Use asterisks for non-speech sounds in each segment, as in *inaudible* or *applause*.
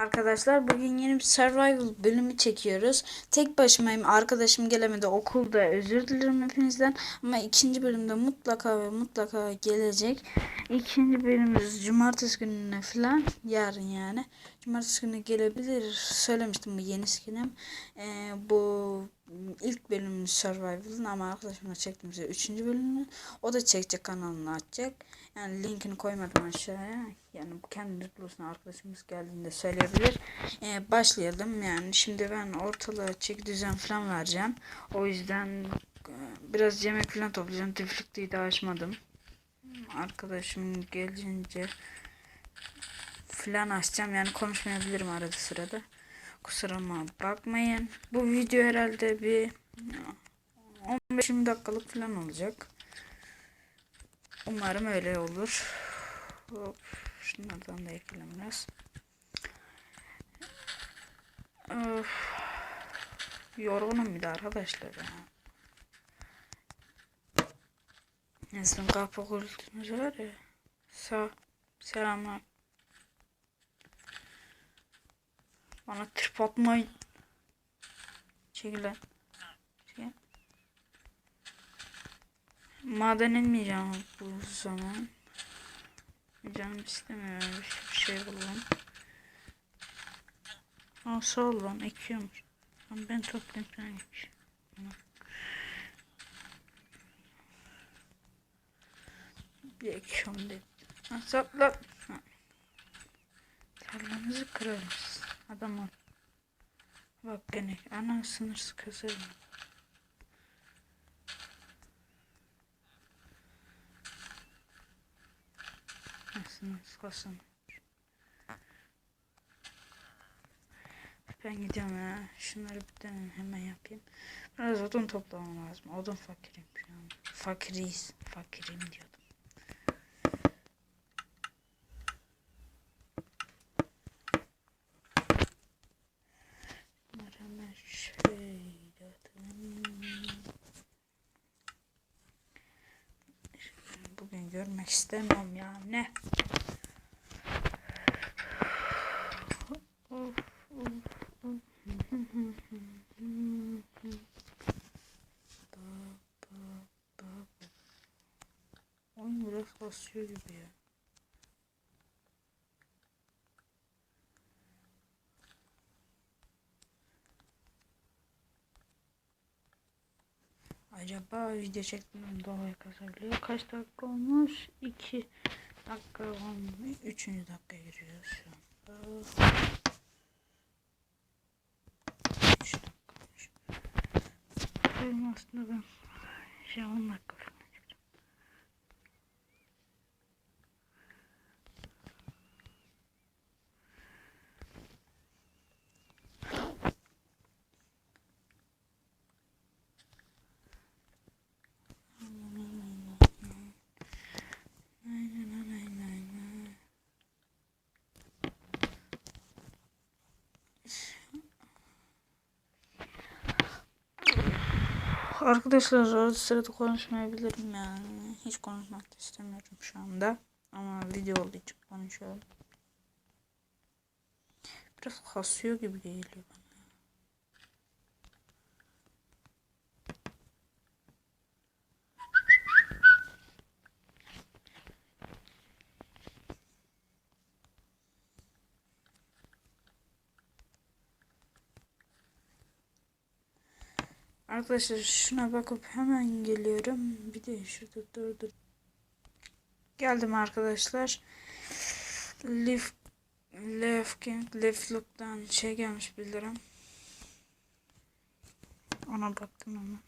Arkadaşlar bugün yeni bir survival bölümü çekiyoruz. Tek başımayım. Arkadaşım gelemedi okulda. Özür dilerim hepinizden. Ama ikinci bölümde mutlaka ve mutlaka gelecek. İkinci bölümümüz cumartesi gününe falan. Yarın yani. Cumartesi günü gelebilir. Söylemiştim bu yeni skinim. Ee, bu ilk bölümümüz survival'ın ama arkadaşımla çektim size üçüncü bölümünü. O da çekecek kanalını açacak. Yani linkini koymadım aşağıya. Yani kendiniz bulursun arkadaşımız geldiğinde söyleyebilir. Ee, başlayalım yani. Şimdi ben ortalığa çek düzen falan vereceğim. O yüzden e, biraz yemek falan toplayacağım. Tiflikliği de açmadım. Arkadaşım gelince falan açacağım. Yani konuşmayabilirim arada sırada. Kusuruma bakmayın. Bu video herhalde bir 15-20 dakikalık falan olacak. Umarım öyle olur. Hop, şunlardan da ekleyelim biraz. Öf, yorgunum bir de arkadaşlar ya. Son kapı kulübümüz var ya. Sağ. Selamlar. Bana trip atmayın. Çekil lan. Maden inmeyeceğim bu zaman. Canım istemiyor öyle bir şey bulalım. Aa sağ ol lan ekiyormuş. Lan ben toplayayım sen ek. Bir ekiyorum dedim. Ha sapla. Ha. Tarlamızı kırarız. Adam. Bak gene ana sınırsız kazarım. Sınırsız kasın. Ben gidiyorum ya. Şunları bir tane hemen yapayım. Biraz odun toplamam lazım. Odun fakirim şu an. Fakiriyiz. Fakirim diyordum. Bunları hemen şöyle atalım. Görmek istemiyorum ya. Ne? Oyun biraz kasıyor gibi ya. Acaba video çektiğim dolayı kasabiliyor. Kaç dakika olmuş? 2 dakika olmuş. 3. dakika giriyoruz şu anda. 3 dakika olmuş. Aslında ben şey 10 dakika falan çekeceğim. Arkadaşlar arada sırada konuşmayabilirim yani. Hiç konuşmak da istemiyorum şu anda. Ama video olduğu için konuşuyorum. Biraz kasıyor gibi geliyor bana. Arkadaşlar şuna bakıp hemen geliyorum. Bir de şurada dur dur. Geldim arkadaşlar. Leaf Leaf King Leaf Look'tan şey gelmiş bildirim. Ona baktım ama.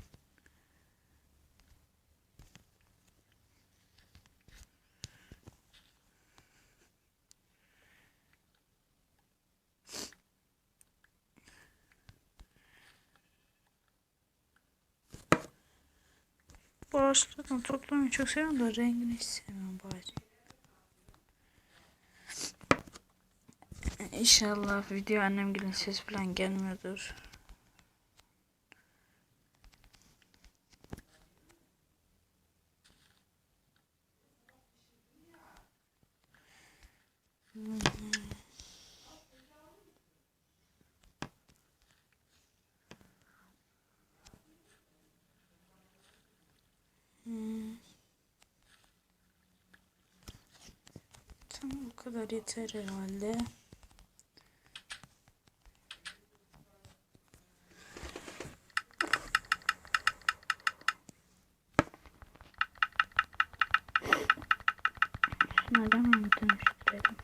Bu ağaçlardan toplamayı çok seviyorum da rengini hiç sevmiyorum bu. İnşallah video annem gelin ses falan gelmiyordur. Kadar yeter herhalde. Neden mi dönüştürelim?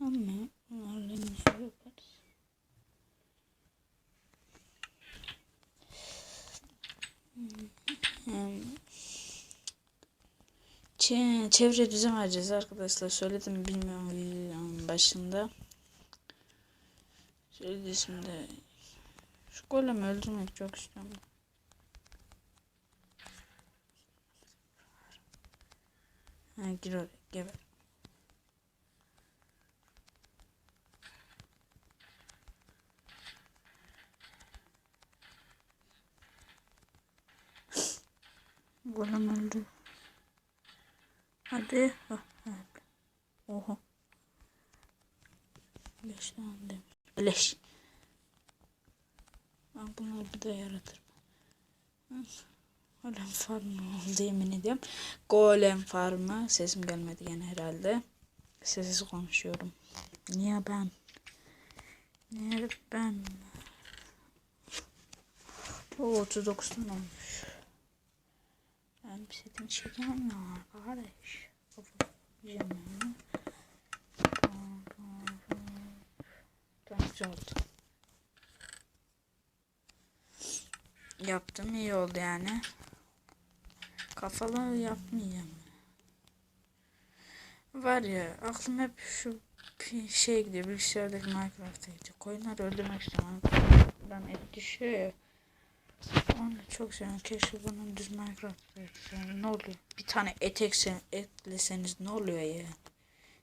Ama onlarla şey yaparız. Hmm. Çe- çevre düzen vereceğiz arkadaşlar. Söyledim bilmiyorum videonun başında. Söyledi şimdi. Şu golemi öldürmek çok istiyorum. Ha gir oraya geber. Golem öldü. Hadi. Hah, evet. Oha. Leş lan demiş. Leş. Ben bunları bir de yaratırım. Golem farmı oldu yemin ediyorum. Golem farmı. Sesim gelmedi yine herhalde. Sessiz konuşuyorum. Niye ben? Niye ben? O 39 tane olmuş. Ben bir setimi çekemem ya kardeş. Canım. Tamam güzel oldu. Yaptım iyi oldu yani. Kafalı yapmayacağım. Var ya aklım hep şu şey gidiyor bilgisayardaki Minecraft'a gidiyor. Koyunları öldürmek istiyorum. Buradan et düşüyor ya. Onu çok seviyorum. Keşke bunun düz Minecraft'ta yapsam. Ne oluyor? Bir tane et eksen, ekleseniz ne oluyor ya?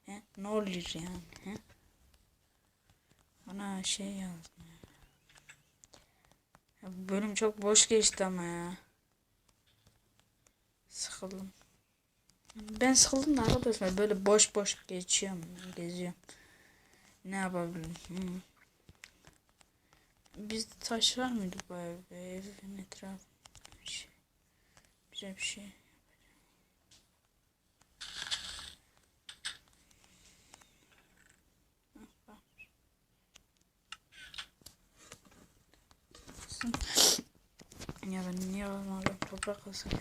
He? Ne oluyor yani? He? Bana şey yazdım ya. Ya bu bölüm çok boş geçti ama ya. Sıkıldım. Ben sıkıldım da arkadaşlar böyle boş boş geçiyorum, geziyorum. Ne yapabilirim? Hı. Bizde taş var mıydı bu evde? Evin etrafında bir şey. Bize bir şey. *laughs* Ya ben niye almadım toprak olsun.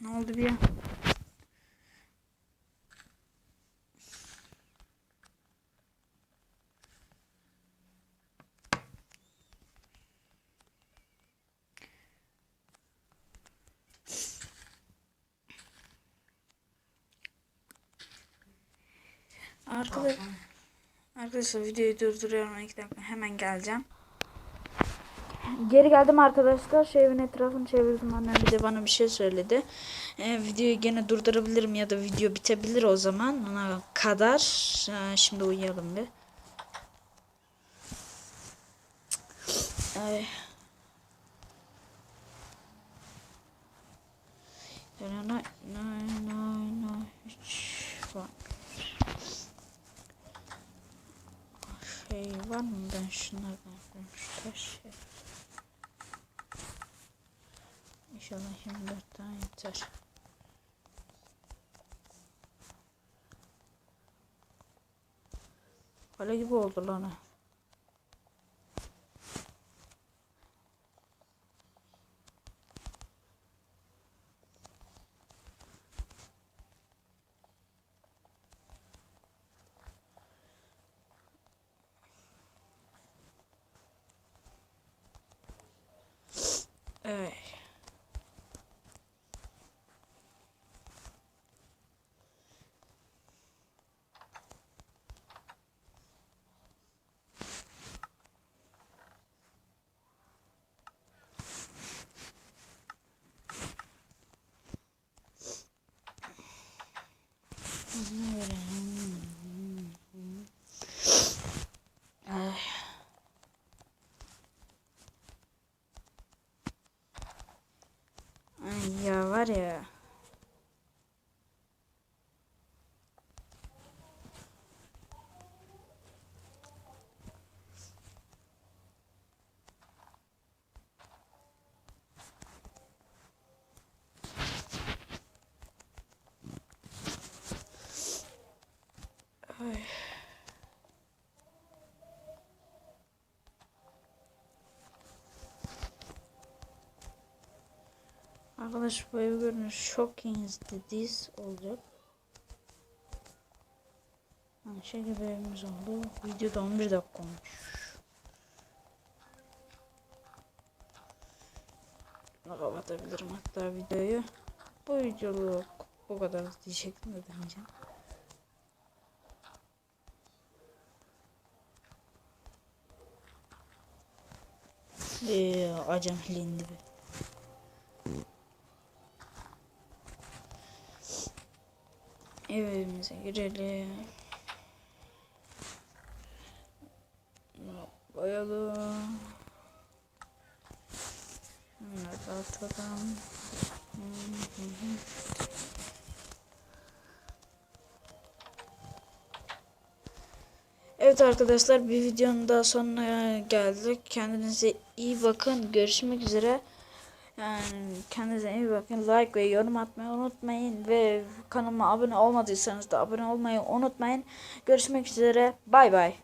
Ne oldu bir an? Arkadaş, arkadaşlar videoyu durduruyorum iki dakika hemen geleceğim. Geri geldim arkadaşlar. Şu evin etrafını çevirdim. Annem bir de bana bir şey söyledi. Ee, videoyu gene durdurabilirim ya da video bitebilir o zaman. Ona kadar. Ee, şimdi uyuyalım bir. Ay. Var. Şey var mı ben şunlardan koymuşlar şey. İnşallah 24 tane yeter. Kale gibi oldu lan Mm-hmm. Arkadaş bu evi görünüş shocking this olacak. Yani şey gibi evimiz oldu. Videoda 11 dakika olmuş. Kapatabilirim hatta videoyu. Bu videoluk bu kadar diyecektim de demeyeceğim. Ee, acemiliğin gibi. Evimize girelim. Koyalım. Bunları da atalım. Evet arkadaşlar bir videonun daha sonuna geldik. Kendinize iyi bakın. Görüşmek üzere. Yani kendinize iyi bakın. Like ve yorum atmayı unutmayın. Ve kanalıma abone olmadıysanız da abone olmayı unutmayın. Görüşmek üzere. Bay bay.